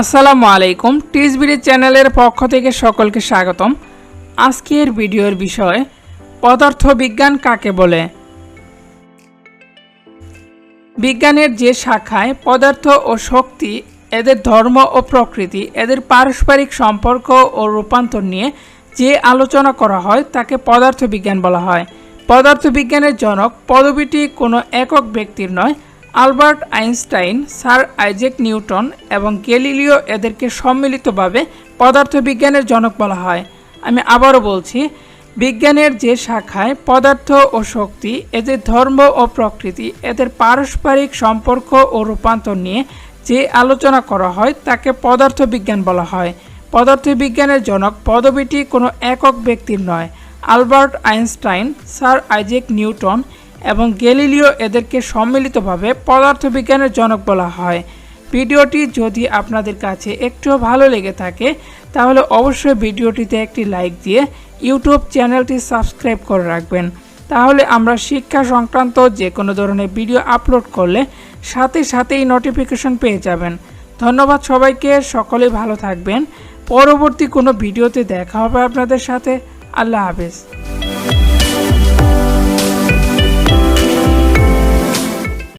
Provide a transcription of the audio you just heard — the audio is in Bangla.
আসসালামু আলাইকুম টিসবিডি চ্যানেলের পক্ষ থেকে সকলকে স্বাগতম। আজকের ভিডিওর বিষয়, পদার্থবিজ্ঞান কাকে বলে? বিজ্ঞানের যে শাখায় পদার্থ ও শক্তি, এদের ধর্ম ও প্রকৃতি, এদের পারস্পরিক সম্পর্ক ও রূপান্তর নিয়ে যে আলোচনা করা হয়, তাকে পদার্থবিজ্ঞান বলা হয়। পদার্থবিজ্ঞানের জনক পদবীটি কোনো একক ব্যক্তির নয় Albert Einstein, sir Isaac Newton এবং গ্যালিলিও এদেরকে সম্মিলিতভাবে পদার্থবিজ্ঞানের জনক বলা হয়। আমি আবারও বলছি, বিজ্ঞানের যে শাখায় পদার্থ ও শক্তি, এদের ধর্ম ও প্রকৃতি, এদের পারস্পরিক সম্পর্ক ও রূপান্তর নিয়ে যে আলোচনা করা হয়, তাকে পদার্থবিজ্ঞান বলা হয়। পদার্থবিজ্ঞানের জনক পদবীটি কোনো একক ব্যক্তির নয়। Albert Einstein, sir Isaac Newton এবং গ্যালিলিও এদেরকে সম্মিলিতভাবে পদার্থবিজ্ঞানের জনক বলা হয়। ভিডিওটি যদি আপনাদের কাছে একটুও ভালো লেগে থাকে, তাহলে অবশ্যই ভিডিওটিতে একটি লাইক দিয়ে ইউটিউব চ্যানেলটি সাবস্ক্রাইব করে রাখবেন। তাহলে আমরা শিক্ষা সংক্রান্ত যে কোনো ধরনের ভিডিও আপলোড করলে সাথে সাথেই নোটিফিকেশন পেয়ে যাবেন। ধন্যবাদ সবাইকে সকলেই ভালো থাকবেন। পরবর্তী কোনো ভিডিওতে দেখা হবে আপনাদের সাথে। আল্লাহ হাফেজ।